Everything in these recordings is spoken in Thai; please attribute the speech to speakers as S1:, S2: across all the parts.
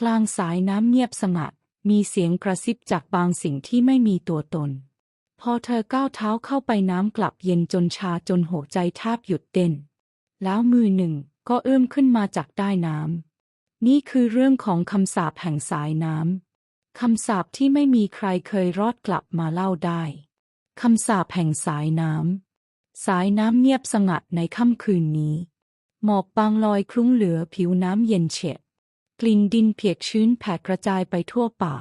S1: กลางสายน้ำเงียบสงัด มีเสียงกระซิบจากบางสิ่งที่ไม่มีตัวตน พอเธอก้าวเท้าเข้าไปน้ำกลับเย็นจนชาจนหัวใจแทบหยุดเต้น แล้วมือหนึ่งก็เอื้อมขึ้นมาจากใต้น้ำ นี่คือเรื่องของคำสาปแห่งสายน้ำ คำสาปที่ไม่มีใครเคยรอดกลับมาเล่าได้ คำสาปแห่งสายน้ำ สายน้ำเงียบสงัดในค่ำคืนนี้ หมอกบางลอยคลุ้งเหลือผิวน้ำเย็นเฉียบ กลิ่นดินเปียกชื้นแผ่กระจายไปทั่วป่า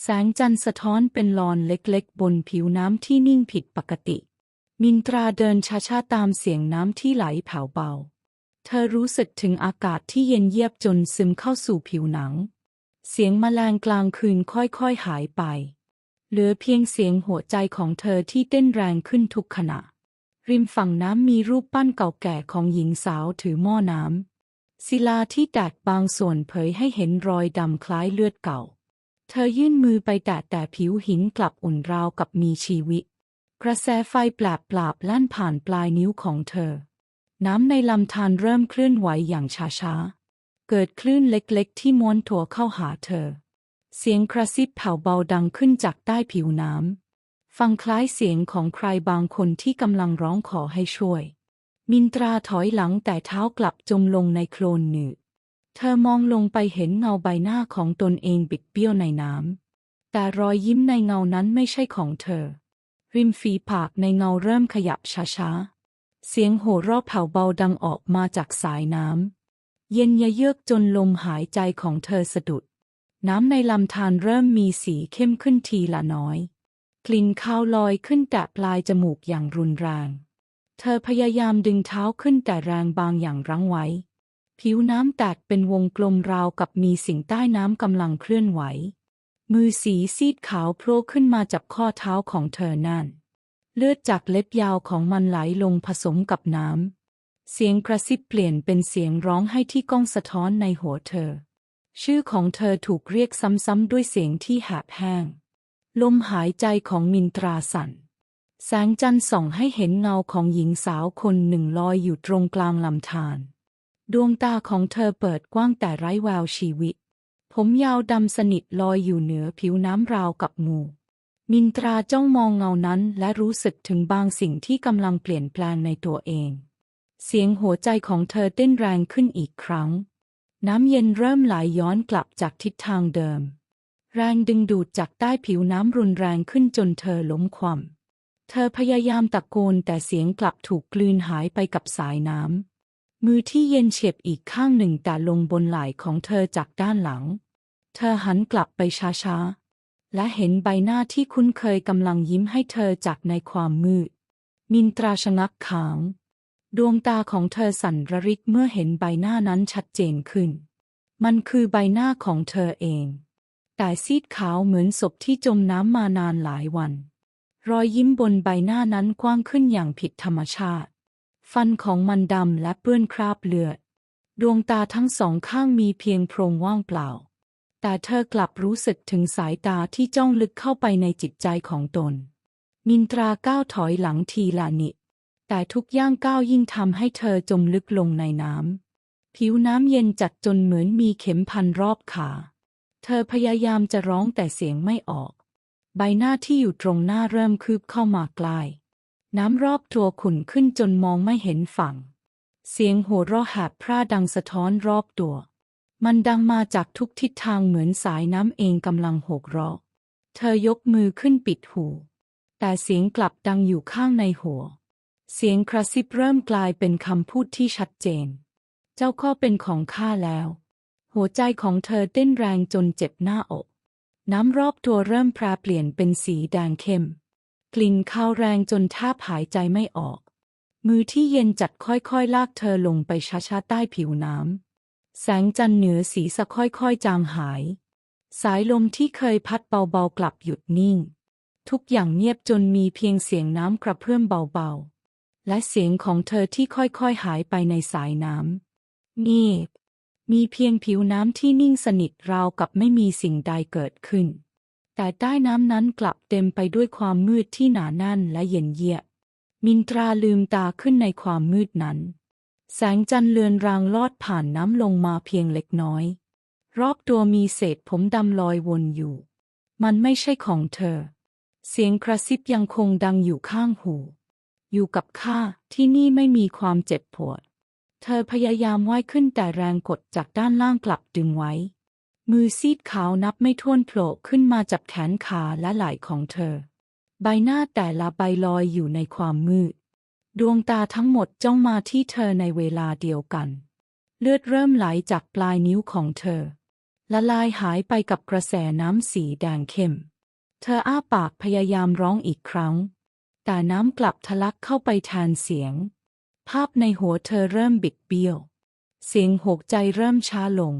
S1: แสงจันทร์สะท้อนเป็นลอนเล็กๆ บนผิวน้ำที่นิ่งผิดปกติ มินตราเดินช้าๆตามเสียงน้ำที่ไหลแผ่วเบา เธอรู้สึกถึงอากาศที่เย็นเยียบจนซึมเข้าสู่ผิวหนัง เสียงมแมลงกลางคืนค่อยๆหายไป เหลือเพียงเสียงหัวใจของเธอที่เต้นแรงขึ้นทุกขณะ ริมฝั่งน้ำมีรูปปั้นเก่าแก่ของหญิงสาวถือหม้อน้ำ ศิลาที่แตกบางส่วนเผยให้เห็นรอยดำคล้ายเลือดเก่า เธอยื่นมือไปแตะแต่ผิวหินกลับอุ่นราวกับมีชีวิต กระแสไฟแปลบปราบลั่นผ่านปลายนิ้วของเธอ น้ำในลำธารเริ่มเคลื่อนไหวอย่างช้าๆ เกิดคลื่นเล็กๆ ที่ม้วนถั่วเข้าหาเธอ เสียงกระซิบแผ่วเบาดังขึ้นจากใต้ผิวน้ำ ฟังคล้ายเสียงของใครบางคนที่กำลังร้องขอให้ช่วย มินตราถอยหลังแต่เท้ากลับจมลงในโคลนหนืดเธอมองลงไปเห็นเงาใบหน้าของตนเองบิดเบี้ยวในน้ำ แต่รอยยิ้มในเงานั้นไม่ใช่ของเธอ ริมฝีปากในเงาเริ่มขยับช้าๆ เสียงโห่ร้องแผ่วเบาดังออกมาจากสายน้ำ เย็นยะเยือกจนลมหายใจของเธอสะดุด น้ำในลำธารเริ่มมีสีเข้มขึ้นทีละน้อย กลิ่นคาวลอยขึ้นแตะปลายจมูกอย่างรุนแรง เธอพยายามดึงเท้าขึ้นแต่แรงบางอย่างรั้งไว้ ผิวน้ำแตกเป็นวงกลมราวกับมีสิ่งใต้น้ำกำลังเคลื่อนไหว มือสีซีดขาวโผล่ขึ้นมาจับข้อเท้าของเธอนั่น เลือดจากเล็บยาวของมันไหลลงผสมกับน้ำ เสียงกระซิบเปลี่ยนเป็นเสียงร้องให้ที่ก้องสะท้อนในหัวเธอ ชื่อของเธอถูกเรียกซ้ำๆด้วยเสียงที่แหบแห้ง ลมหายใจของมินตราสั่น แสงจันทร์ส่องให้เห็นเงาของหญิงสาวคนหนึ่งลอยอยู่ตรงกลางลำธาร ดวงตาของเธอเปิดกว้างแต่ไร้แววชีวิต ผมยาวดำสนิทลอยอยู่เหนือผิวน้ำราวกับงูมินตราจ้องมองเงานั้นและรู้สึกถึงบางสิ่งที่กำลังเปลี่ยนแปลงในตัวเอง เสียงหัวใจของเธอเต้นแรงขึ้นอีกครั้ง น้ำเย็นเริ่มไหลย้อนกลับจากทิศทางเดิม แรงดึงดูดจากใต้ผิวน้ำรุนแรงขึ้นจนเธอล้มคว่ำ เธอพยายามตะโกนแต่เสียงกลับถูกกลืนหายไปกับสายน้ำ มือที่เย็นเฉียบอีกข้างหนึ่งแต่ลงบนไหล่ของเธอจากด้านหลัง เธอหันกลับไปช้าๆ และเห็นใบหน้าที่คุ้นเคยกำลังยิ้มให้เธอจากในความมืด มินตราชะงักขาง ดวงตาของเธอสั่นระริกเมื่อเห็นใบหน้านั้นชัดเจนขึ้น มันคือใบหน้าของเธอเอง แต่ซีดขาวเหมือนศพที่จมน้ำมานานหลายวัน รอยยิ้มบนใบหน้านั้นกว้างขึ้นอย่างผิดธรรมชาติ ฟันของมันดำและเปื้อนคราบเลือด ดวงตาทั้งสองข้างมีเพียงโพรงว่างเปล่า แต่เธอกลับรู้สึกถึงสายตาที่จ้องลึกเข้าไปในจิตใจของตน มินตราก้าวถอยหลังทีละนิดแต่ทุกย่างก้าวยิ่งทำให้เธอจมลึกลงในน้ำ ผิวน้ำเย็นจัดจนเหมือนมีเข็มพันรอบขา เธอพยายามจะร้องแต่เสียงไม่ออก ใบหน้าที่อยู่ตรงหน้าเริ่มคืบเข้ามาใกล้น้ำรอบตัวขุ่นขึ้นจนมองไม่เห็นฝั่ง เสียงโห่ร้องแหบพร่าดังสะท้อนรอบตัว มันดังมาจากทุกทิศทางเหมือนสายน้ำเองกำลังโหกร้องเธอยกมือขึ้นปิดหู แต่เสียงกลับดังอยู่ข้างในหัว เสียงกระซิบเริ่มกลายเป็นคำพูดที่ชัดเจน เจ้าข้อเป็นของข้าแล้ว หัวใจของเธอเต้นแรงจนเจ็บหน้าอก น้ำรอบตัวเริ่มแปรเปลี่ยนเป็นสีแดงเข้ม กลิ่นคาวแรงจนแทบหายใจไม่ออก มือที่เย็นจัดค่อยๆ ลากเธอลงไปช้าๆ ใต้ผิวน้ำ แสงจันทร์เหนือสีสะค่อยๆ จางหาย สายลมที่เคยพัดเบาๆ กลับหยุดนิ่ง ทุกอย่างเงียบจนมีเพียงเสียงน้ำกระเพื่อมเบาๆ และเสียงของเธอที่ค่อยๆ หายไปในสายน้ำเงียบ มีเพียงผิวน้ำที่นิ่งสนิทราวกับไม่มีสิ่งใดเกิดขึ้น แต่ใต้น้ำนั้นกลับเต็มไปด้วยความมืดที่หนาแน่นและเย็นเยียบ มินตราลืมตาขึ้นในความมืดนั้น แสงจันทร์เลือนรางลอดผ่านน้ำลงมาเพียงเล็กน้อย รอบตัวมีเศษผมดำลอยวนอยู่ มันไม่ใช่ของเธอ เสียงกระซิบยังคงดังอยู่ข้างหู อยู่กับข้าที่นี่ไม่มีความเจ็บปวด เธอพยายามว่ายขึ้นแต่แรงกดจากด้านล่างกลับดึงไว้ มือซีดขาวนับไม่ถ้วนโผล่ขึ้นมาจับแขนขาและไหล่ของเธอ ใบหน้าแต่ละใบลอยอยู่ในความมืด ดวงตาทั้งหมดจ้องมาที่เธอในเวลาเดียวกัน เลือดเริ่มไหลจากปลายนิ้วของเธอ ละลายหายไปกับกระแสน้ำสีแดงเข้ม เธออ้าปากพยายามร้องอีกครั้ง แต่น้ำกลับทะลักเข้าไปแทนเสียง ภาพในหัวเธอเริ่มบิดเบี้ยว เสียงหกใจเริ่มช้าลง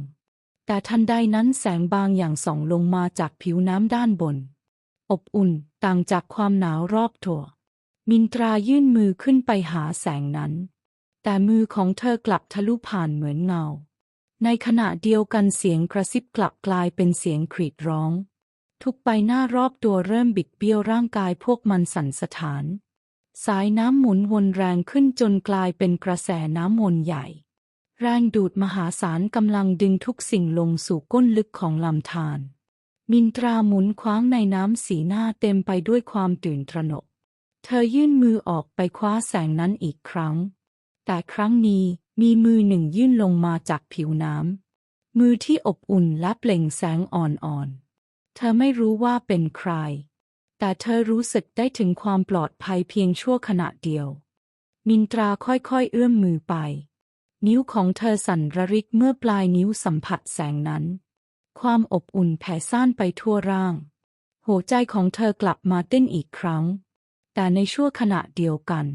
S1: แต่ทันใดนั้นแสงบางอย่างส่องลงมาจากผิวน้ำด้านบน อบอุ่นต่างจากความหนาวรอบตัว มินตรายื่นมือขึ้นไปหาแสงนั้น แต่มือของเธอกลับทะลุผ่านเหมือนเงา ในขณะเดียวกันเสียงกระซิบกลับกลายเป็นเสียงกรีดร้อง ทุกใบหน้ารอบตัวเริ่มบิดเบี้ยวร่างกายพวกมันสั่นสะท้าน สายน้ำหมุนวนแรงขึ้นจนกลายเป็นกระแสน้ำวนใหญ่ แรงดูดมหาศาลกำลังดึงทุกสิ่งลงสู่ก้นลึกของลำธารมินตราหมุนคว้างในน้ำสีหน้าเต็มไปด้วยความตื่นตระหนก เธอยื่นมือออกไปคว้าแสงนั้นอีกครั้ง แต่ครั้งนี้มีมือหนึ่งยื่นลงมาจากผิวน้ำ มือที่อบอุ่นและเปล่งแสงอ่อนๆ เธอไม่รู้ว่าเป็นใคร แต่เธอรู้สึกได้ถึงความปลอดภัยเพียงชั่วขณะเดียว มินตราค่อยๆเอื้อมมือไป นิ้วของเธอสั่นระริกเมื่อปลายนิ้วสัมผัสแสงนั้น ความอบอุ่นแผ่ซ่านไปทั่วร่าง หัวใจของเธอกลับมาเต้นอีกครั้ง แต่ในชั่วขณะเดียวกัน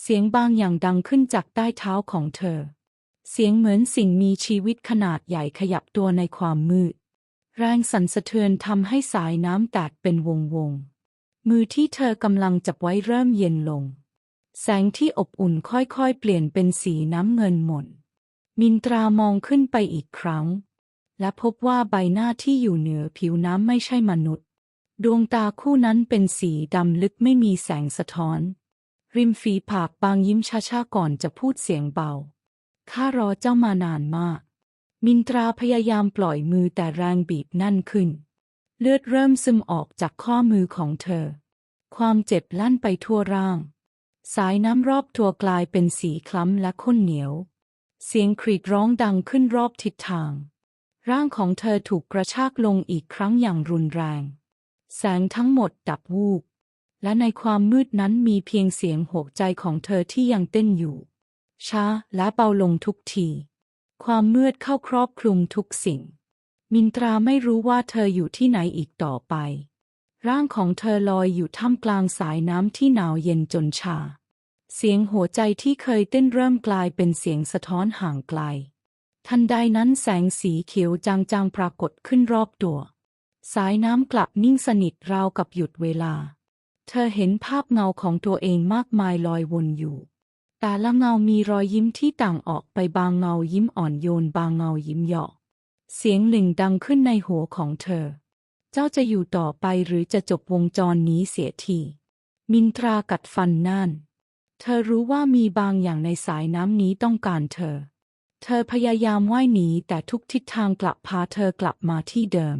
S1: เสียงบางอย่างดังขึ้นจากใต้เท้าของเธอ เสียงเหมือนสิ่งมีชีวิตขนาดใหญ่ขยับตัวในความมืด แรงสั่นสะเทือนทำให้สายน้ำแตกเป็นวงวงๆมือที่เธอกำลังจับไว้เริ่มเย็นลง แสงที่อบอุ่นค่อยๆ เปลี่ยนเป็นสีน้ำเงินหม่น มินตรามองขึ้นไปอีกครั้ง และพบว่าใบหน้าที่อยู่เหนือผิวน้ำไม่ใช่มนุษย์ ดวงตาคู่นั้นเป็นสีดำลึกไม่มีแสงสะท้อน ริมฝีปากบางยิ้มช้าๆก่อนจะพูดเสียงเบา ข้ารอเจ้ามานานมาก มินตราพยายามปล่อยมือแต่แรงบีบนั่นขึ้น เลือดเริ่มซึมออกจากข้อมือของเธอ ความเจ็บลั่นไปทั่วร่าง สายน้ำรอบตัวกลายเป็นสีคล้ำและข้นเหนียว เสียงครีดร้องดังขึ้นรอบทิศทาง ร่างของเธอถูกกระชากลงอีกครั้งอย่างรุนแรง แสงทั้งหมดดับวูบและในความมืดนั้นมีเพียงเสียงโหกใจของเธอที่ยังเต้นอยู่ ช้าและเบาลงทุกที ความมืดเข้าครอบคลุมทุกสิ่ง มินตราไม่รู้ว่าเธออยู่ที่ไหนอีกต่อไป ร่างของเธอลอยอยู่ท่ามกลางสายน้ำที่หนาวเย็นจนชา เสียงหัวใจที่เคยเต้นเริ่มกลายเป็นเสียงสะท้อนห่างไกล ทันใดนั้นแสงสีเขียวจางๆปรากฏขึ้นรอบตัว สายน้ำกลับนิ่งสนิทราวกับหยุดเวลา เธอเห็นภาพเงาของตัวเองมากมายลอยวนอยู่ แต่ละเงามีรอยยิ้มที่ต่างออกไปบางเงายิ้มอ่อนโยนบางเงายิ้มหยอก เสียงหนึ่งดังขึ้นในหัวของเธอ เจ้าจะอยู่ต่อไปหรือจะจบวงจรนี้เสียที มินตรากัดฟันนั่น เธอรู้ว่ามีบางอย่างในสายน้ำนี้ต้องการเธอ เธอพยายามว่ายหนีแต่ทุกทิศทางกลับพาเธอกลับมาที่เดิม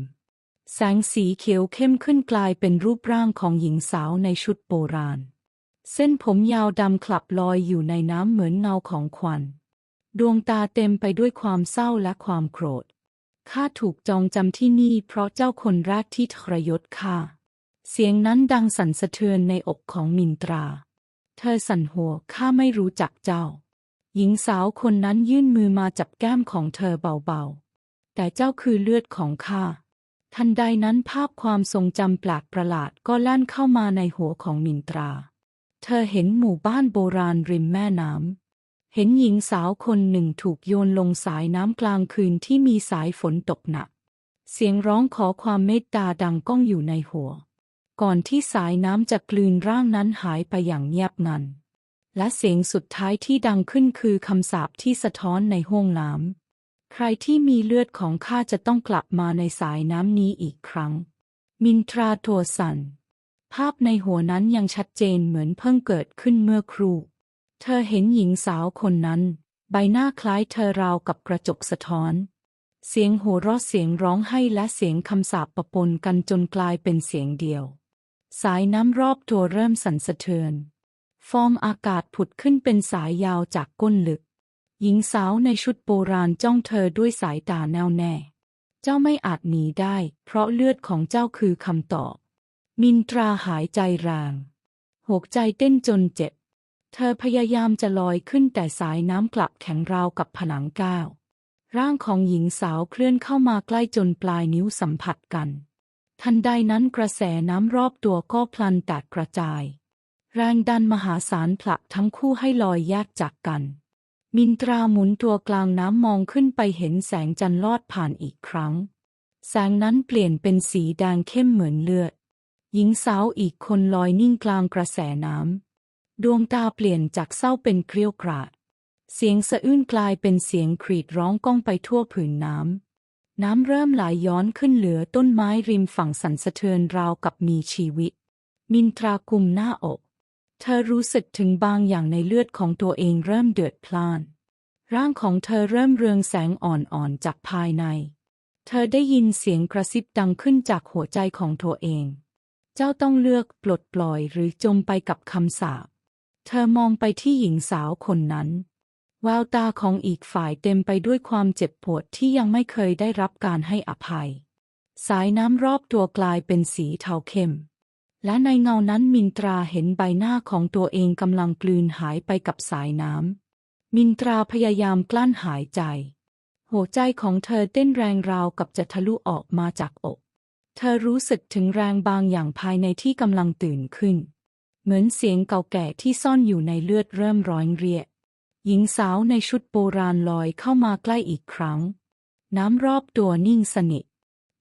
S1: แสงสีเขียวเข้มขึ้นกลายเป็นรูปร่างของหญิงสาวในชุดโบราณ เส้นผมยาวดำคลับลอยอยู่ในน้ำเหมือนเงาของควัน ดวงตาเต็มไปด้วยความเศร้าและความโกรธ ข้าถูกจองจำที่นี่เพราะเจ้าคนแรกที่ทรยศข้า เสียงนั้นดังสั่นสะเทือนในอกของมินตรา เธอสั่นหัวข้าไม่รู้จักเจ้า หญิงสาวคนนั้นยื่นมือมาจับแก้มของเธอเบาๆ แต่เจ้าคือเลือดของข้า ทันใดนั้นภาพความทรงจำแปลกประหลาดก็แล่นเข้ามาในหัวของมินตรา เธอเห็นหมู่บ้านโบราณริมแม่น้ำ เห็นหญิงสาวคนหนึ่งถูกโยนลงสายน้ำกลางคืนที่มีสายฝนตกหนัก เสียงร้องขอความเมตตาดังก้องอยู่ในหัว ก่อนที่สายน้ำจะกลืนร่างนั้นหายไปอย่างเงียบงัน และเสียงสุดท้ายที่ดังขึ้นคือคำสาปที่สะท้อนในห้องน้ำ ใครที่มีเลือดของข้าจะต้องกลับมาในสายน้ำนี้อีกครั้ง มินทราโทสัน ภาพในหัวนั้นยังชัดเจนเหมือนเพิ่งเกิดขึ้นเมื่อครู่ เธอเห็นหญิงสาวคนนั้น ใบหน้าคล้ายเธอราวกับกระจกสะท้อน เสียงโห่เราะเสียงร้องไห้และเสียงคำสาปปะปนกันจนกลายเป็นเสียงเดียว สายน้ำรอบตัวเริ่มสั่นสะเทือน ฟองอากาศผุดขึ้นเป็นสายยาวจากก้นลึก หญิงสาวในชุดโบราณจ้องเธอด้วยสายตาแน่วแน่ เจ้าไม่อาจหนีได้ เพราะเลือดของเจ้าคือคำตอบ มินตราหายใจแรงหัวใจเต้นจนเจ็บ เธอพยายามจะลอยขึ้นแต่สายน้ำกลับแข็งราวกับผนังก้าว ร่างของหญิงสาวเคลื่อนเข้ามาใกล้จนปลายนิ้วสัมผัสกัน ทันใดนั้นกระแสน้ำรอบตัวก็พลันแตกกระจาย แรงดันมหาศาลผลักทั้งคู่ให้ลอยแยกจากกัน มินตราหมุนตัวกลางน้ำมองขึ้นไปเห็นแสงจันทร์ลอดผ่านอีกครั้ง แสงนั้นเปลี่ยนเป็นสีแดงเข้มเหมือนเลือด หญิงสาวอีกคนลอยนิ่งกลางกระแสน้ำ ดวงตาเปลี่ยนจากเศร้าเป็นเกลียวกราด เสียงสะอื้นกลายเป็นเสียงครีดร้องก้องไปทั่วผืนน้ำ น้ำเริ่มไหลยย้อนขึ้นเหลือต้นไม้ริมฝั่งสันสะเทือนราวกับมีชีวิต มินตรากุมหน้าอก เธอรู้สึกถึงบางอย่างในเลือดของตัวเองเริ่มเดือดพล่าน ร่างของเธอเริ่มเรืองแสงอ่อนๆจากภายใน เธอได้ยินเสียงกระซิบดังขึ้นจากหัวใจของตัวเอง เจ้าต้องเลือกปลดปล่อยหรือจมไปกับคำสาป เธอมองไปที่หญิงสาวคนนั้น แววตาของอีกฝ่ายเต็มไปด้วยความเจ็บปวดที่ยังไม่เคยได้รับการให้อภัย สายน้ำรอบตัวกลายเป็นสีเทาเข้ม และในเงานั้นมินตราเห็นใบหน้าของตัวเองกำลังกลืนหายไปกับสายน้ำ มินตราพยายามกลั้นหายใจ หัวใจของเธอเต้นแรงราวกับจะทะลุออกมาจากอก เธอรู้สึกถึงแรงบางอย่างภายในที่กำลังตื่นขึ้น เหมือนเสียงเก่าแก่ที่ซ่อนอยู่ในเลือดเริ่มร้อนเรียกหญิงสาวในชุดโบราณลอยเข้ามาใกล้อีกครั้ง น้ำรอบตัวนิ่งสนิท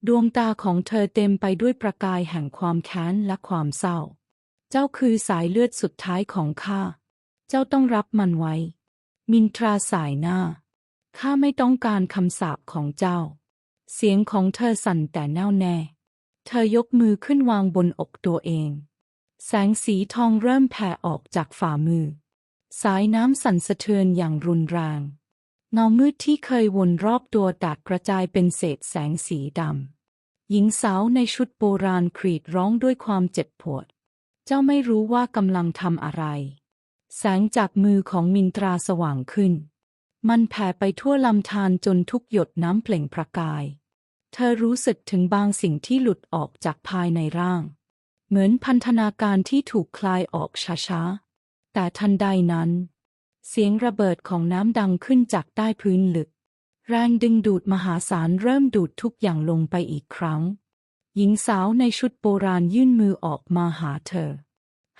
S1: ดวงตาของเธอเต็มไปด้วยประกายแห่งความแค้นและความเศร้า เจ้าคือสายเลือดสุดท้ายของข้า เจ้าต้องรับมันไว้ มินทราสายหน้า ข้าไม่ต้องการคำสาปของเจ้า เสียงของเธอสั่นแต่แน่วแน่ เธอยกมือขึ้นวางบนอกตัวเอง แสงสีทองเริ่มแผ่ออกจากฝ่ามือ สายน้ำสั่นสะเทือนอย่างรุนแรงเงามืดที่เคยวนรอบตัวแตกกระจายเป็นเศษแสงสีดำ หญิงสาวในชุดโบราณกรีดร้องด้วยความเจ็บปวด เจ้าไม่รู้ว่ากำลังทำอะไร แสงจากมือของมินตราสว่างขึ้น มันแผ่ไปทั่วลำธารจนทุกหยดน้ำเปล่งประกาย เธอรู้สึกถึงบางสิ่งที่หลุดออกจากภายในร่าง เหมือนพันธนาการที่ถูกคลายออกช้าๆ แต่ทันใดนั้น เสียงระเบิดของน้ำดังขึ้นจากใต้พื้นลึก แรงดึงดูดมหาศาลเริ่มดูดทุกอย่างลงไปอีกครั้ง หญิงสาวในชุดโบราณยื่นมือออกมาหาเธอ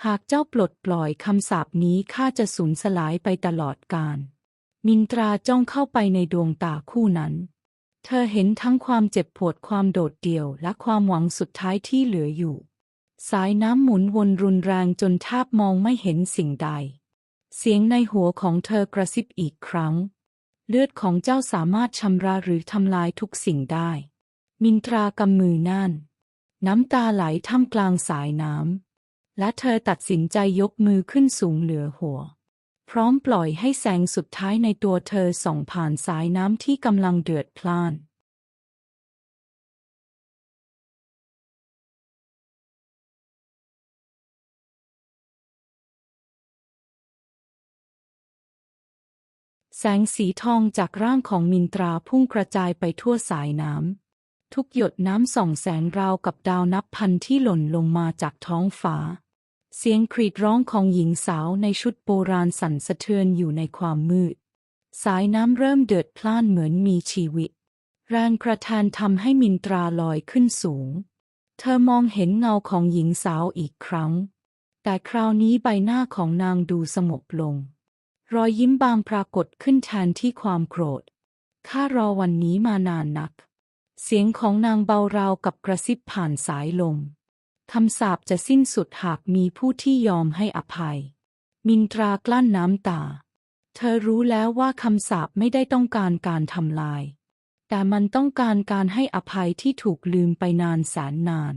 S1: หากเจ้าปลดปล่อยคำสาปนี้ข้าจะสูญสลายไปตลอดกาลมินตราจ้องเข้าไปในดวงตาคู่นั้น เธอเห็นทั้งความเจ็บปวดความโดดเดี่ยวและความหวังสุดท้ายที่เหลืออยู่ สายน้ำหมุนวนรุนแรงจนแทบมองไม่เห็นสิ่งใด เสียงในหัวของเธอกระซิบอีกครั้ง เลือดของเจ้าสามารถชำระหรือทำลายทุกสิ่งได้ มินตรากำมือนั่น น้ำตาไหลท่ามกลางสายน้ำและเธอตัดสินใจยกมือขึ้นสูงเหลือหัว พร้อมปล่อยให้แสงสุดท้ายในตัวเธอส่องผ่านสายน้ำที่กำลังเดือดพล่านแสงสีทองจากร่างของมินตราพุ่งกระจายไปทั่วสายน้ำ ทุกหยดน้ำส่องแสงราวกับดาวนับพันที่หล่นลงมาจากท้องฟ้า เสียงกรีดร้องของหญิงสาวในชุดโบราณสั่นสะเทือนอยู่ในความมืด สายน้ำเริ่มเดือดพล่านเหมือนมีชีวิต แรงกระแทนทำให้มินตราลอยขึ้นสูง เธอมองเห็นเงาของหญิงสาวอีกครั้ง แต่คราวนี้ใบหน้าของนางดูสงบลง รอยยิ้มบางปรากฏขึ้นแทนที่ความโกรธ ข้ารอวันนี้มานานนัก เสียงของนางเบาราวกับกระซิบผ่านสายลม คำสาปจะสิ้นสุดหากมีผู้ที่ยอมให้อภัย มินตรากลั้นน้ำตา เธอรู้แล้วว่าคำสาปไม่ได้ต้องการการทำลาย แต่มันต้องการการให้อภัยที่ถูกลืมไปนานแสนนาน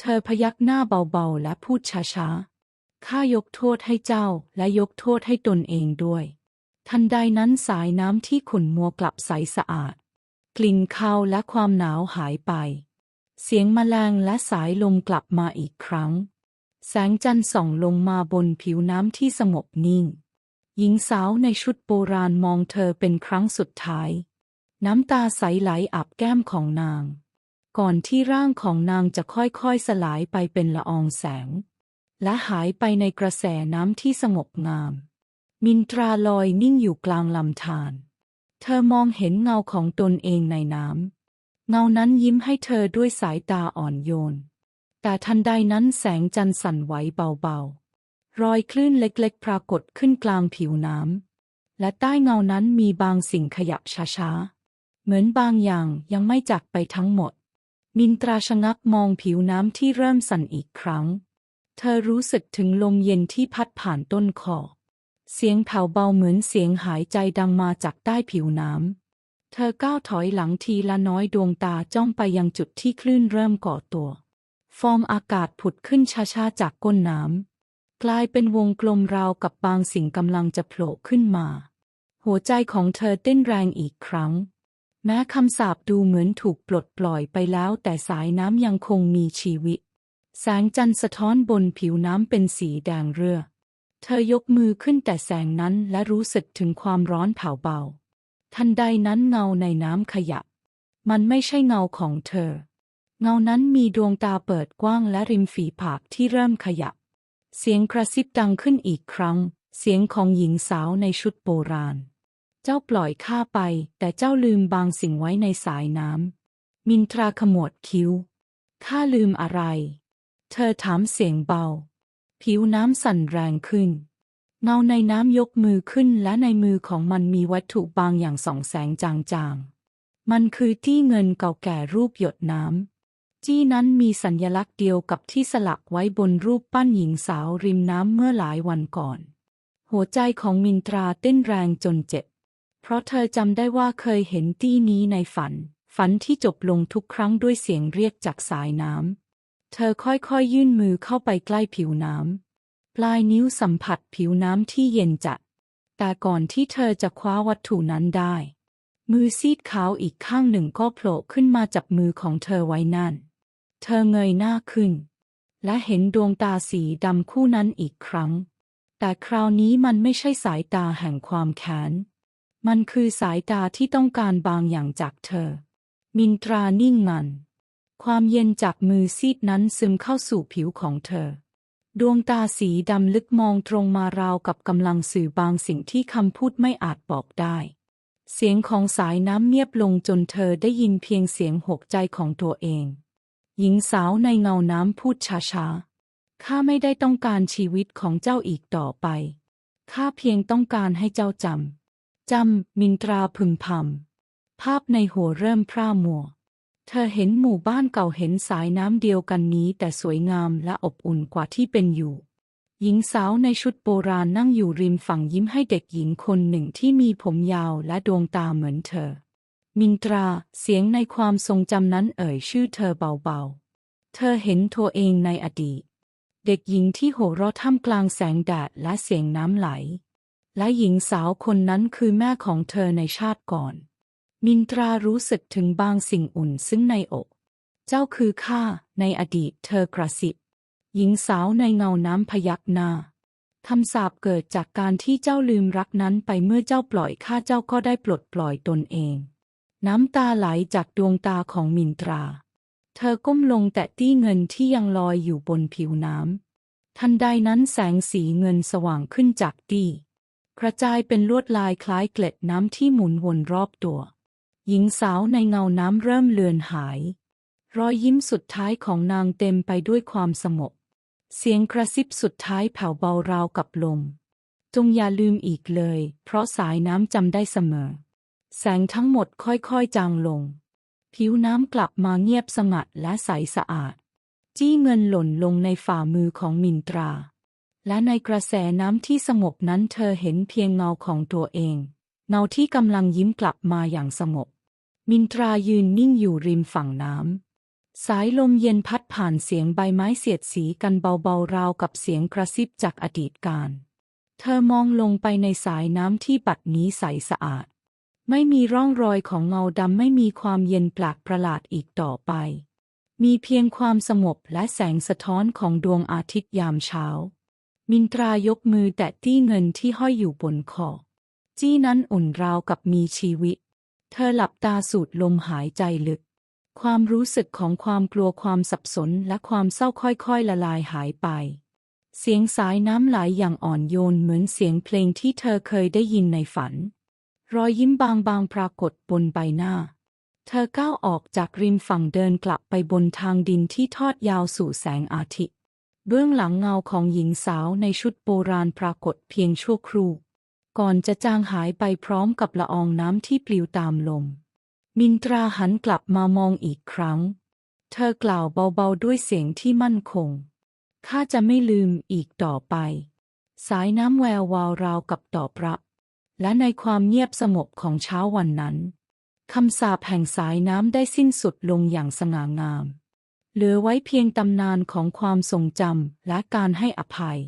S1: เธอพยักหน้าเบาๆและพูดช้าๆ ข้ายกโทษให้เจ้าและยกโทษให้ตนเองด้วย ทันใดนั้นสายน้ำที่ขุ่นมัวกลับใสสะอาด กลิ่นคาวและความหนาวหายไป เสียงมแมลงและสายลมกลับมาอีกครั้ง แสงจันทร์ส่องลงมาบนผิวน้ำที่สงบนิ่ง หญิงสาวในชุดโบราณมองเธอเป็นครั้งสุดท้าย น้ำตาใสไหลอาบแก้มของนาง ก่อนที่ร่างของนางจะค่อยๆสลายไปเป็นละอองแสง และหายไปในกระแสน้ำที่สงบงาม มินตราลอยนิ่งอยู่กลางลำธารเธอมองเห็นเงาของตนเองในน้ำ เงานั้นยิ้มให้เธอด้วยสายตาอ่อนโยน แต่ทันใดนั้นแสงจันทร์สั่นไหวเบาๆ รอยคลื่นเล็กๆ ปรากฏขึ้นกลางผิวน้ำ และใต้เงานั้นมีบางสิ่งขยับช้าๆ เหมือนบางอย่างยังไม่จากไปทั้งหมด มินตราชะงักมองผิวน้ำที่เริ่มสั่นอีกครั้ง เธอรู้สึกถึงลมเย็นที่พัดผ่านต้นคอ เสียงแผ่วเบาเหมือนเสียงหายใจดังมาจากใต้ผิวน้ำ เธอก้าวถอยหลังทีละน้อยดวงตาจ้องไปยังจุดที่คลื่นเริ่มก่อตัว ฟองอากาศผุดขึ้นช้าๆจากก้นน้ำกลายเป็นวงกลมราวกับบางสิ่งกำลังจะโผล่ขึ้นมา หัวใจของเธอเต้นแรงอีกครั้ง แม้คำสาปดูเหมือนถูกปลดปล่อยไปแล้วแต่สายน้ำยังคงมีชีวิต แสงจันทร์สะท้อนบนผิวน้ำเป็นสีแดงเรือ เธอยกมือขึ้นแต่แสงนั้นและรู้สึกถึงความร้อนเผาเบา ทันใดนั้นเงาในน้ำขยับ มันไม่ใช่เงาของเธอ เงานั้นมีดวงตาเปิดกว้างและริมฝีปากที่เริ่มขยับ เสียงกระซิบดังขึ้นอีกครั้ง เสียงของหญิงสาวในชุดโบราณ เจ้าปล่อยข้าไป แต่เจ้าลืมบางสิ่งไว้ในสายน้ำมินทราขมวดคิ้วข้าลืมอะไร เธอถามเสียงเบา ผิวน้ำสั่นแรงขึ้น เงาในน้ำยกมือขึ้นและในมือของมันมีวัตถุบางอย่างส่องแสงจางๆ มันคือที่เงินเก่าแก่รูปหยดน้ำจี้นั้นมีสัญญลักษณ์เดียวกับที่สลักไว้บนรูปปั้นหญิงสาวริมน้ำเมื่อหลายวันก่อน หัวใจของมินตราเต้นแรงจนเจ็บ เพราะเธอจำได้ว่าเคยเห็นตี้นี้ในฝัน ฝันที่จบลงทุกครั้งด้วยเสียงเรียกจากสายน้ำ เธอค่อยๆยื่นมือเข้าไปใกล้ผิวน้ำ ลายนิ้วสัมผัสผิวน้ำที่เย็นจัด แต่ก่อนที่เธอจะคว้าวัตถุนั้นได้ มือซีดขาวอีกข้างหนึ่งก็โผล่ขึ้นมาจับมือของเธอไว้นั่น เธอเงยหน้าขึ้น และเห็นดวงตาสีดำคู่นั้นอีกครั้ง แต่คราวนี้มันไม่ใช่สายตาแห่งความแค้น มันคือสายตาที่ต้องการบางอย่างจากเธอ มินตรานิ่งมันความเย็นจากมือซีดนั้นซึมเข้าสู่ผิวของเธอ ดวงตาสีดำลึกมองตรงมาราวกับกำลังสื่อบางสิ่งที่คำพูดไม่อาจบอกได้ เสียงของสายน้ำเงียบลงจนเธอได้ยินเพียงเสียงหกใจของตัวเอง หญิงสาวในเงาน้ำพูดช้าๆ ข้าไม่ได้ต้องการชีวิตของเจ้าอีกต่อไป ข้าเพียงต้องการให้เจ้าจำ จำ มินตราพึมพำ ภาพในหัวเริ่มพร่ามัว เธอเห็นหมู่บ้านเก่าเห็นสายน้ำเดียวกันนี้ แต่สวยงามและอบอุ่นกว่าที่เป็นอยู่ หญิงสาวในชุดโบราณนั่งอยู่ริมฝั่งยิ้มให้เด็กหญิงคนหนึ่งที่มีผมยาวและดวงตาเหมือนเธอ มินตราเสียงในความทรงจำนั้นเอ่ยชื่อเธอเบาๆ เธอเห็นตัวเองในอดีต เด็กหญิงที่โห่เราะท่ามกลางแสงแดดและเสียงน้ำไหล และหญิงสาวคนนั้นคือแม่ของเธอในชาติก่อน มินตรารู้สึกถึงบางสิ่งอุ่นซึ่งในอก เจ้าคือข้าในอดีตเธอกระสิบ หญิงสาวในเงาน้ำพยักหน้าคำสาปเกิดจากการที่เจ้าลืมรักนั้นไปเมื่อเจ้าปล่อยข้าเจ้าก็ได้ปลดปล่อยตนเอง น้ำตาไหลจากดวงตาของมินตรา เธอก้มลงแตะตี้เงินที่ยังลอยอยู่บนผิวน้ำทันใดนั้นแสงสีเงินสว่างขึ้นจากตี้กระจายเป็นลวดลายคล้ายเกล็ดน้ำที่หมุนวนรอบตัว หญิงสาวในเงาน้ำเริ่มเลือนหาย รอยยิ้มสุดท้ายของนางเต็มไปด้วยความสงบเสียงกระซิบสุดท้ายแผ่วเบาราวกับลม จงอย่าลืมอีกเลย เพราะสายน้ำจำได้เสมอ แสงทั้งหมดค่อยๆจางลง ผิวน้ำกลับมาเงียบสงัดและใสสะอาด จี้เงินหล่นลงในฝ่ามือของมินตรา และในกระแสน้ำที่สงบนั้นเธอเห็นเพียงเงาของตัวเอง เงาที่กำลังยิ้มกลับมาอย่างสงบ มินตรายืนนิ่งอยู่ริมฝั่งน้ำ สายลมเย็นพัดผ่านเสียงใบไม้เสียดสีกันเบาๆราวกับเสียงกระซิบจากอดีตการ เธอมองลงไปในสายน้ำที่บัดนี้ใสสะอาด ไม่มีร่องรอยของเงาดำไม่มีความเย็นแปลกประหลาดอีกต่อไป มีเพียงความสงบและแสงสะท้อนของดวงอาทิตย์ยามเช้า มินตรายกมือแตะตี้เงินที่ห้อยอยู่บนคอจี้นั้นอุ่นราวกับมีชีวิต เธอหลับตาสูดลมหายใจลึก ความรู้สึกของความกลัวความสับสนและความเศร้าค่อยๆละลายหายไป เสียงสายน้ำไหลอย่างอ่อนโยนเหมือนเสียงเพลงที่เธอเคยได้ยินในฝัน รอยยิ้มบางๆปรากฏบนใบหน้า เธอก้าวออกจากริมฝั่งเดินกลับไปบนทางดินที่ทอดยาวสู่แสงอาทิตย์ เบื้องหลังเงาของหญิงสาวในชุดโบราณปรากฏเพียงชั่วครู่ ก่อนจะจางหายไปพร้อมกับละอองน้ำที่ปลิวตามลม มินตราหันกลับมามองอีกครั้ง เธอกล่าวเบาๆด้วยเสียงที่มั่นคง ข้าจะไม่ลืมอีกต่อไป สายน้ำแวววาวราวกับตอบรับ และในความเงียบสงบของเช้าวันนั้นคำสาปแห่งสายน้ำได้สิ้นสุดลงอย่างสง่างาม เหลือไว้เพียงตำนานของความทรงจำและการให้อภัย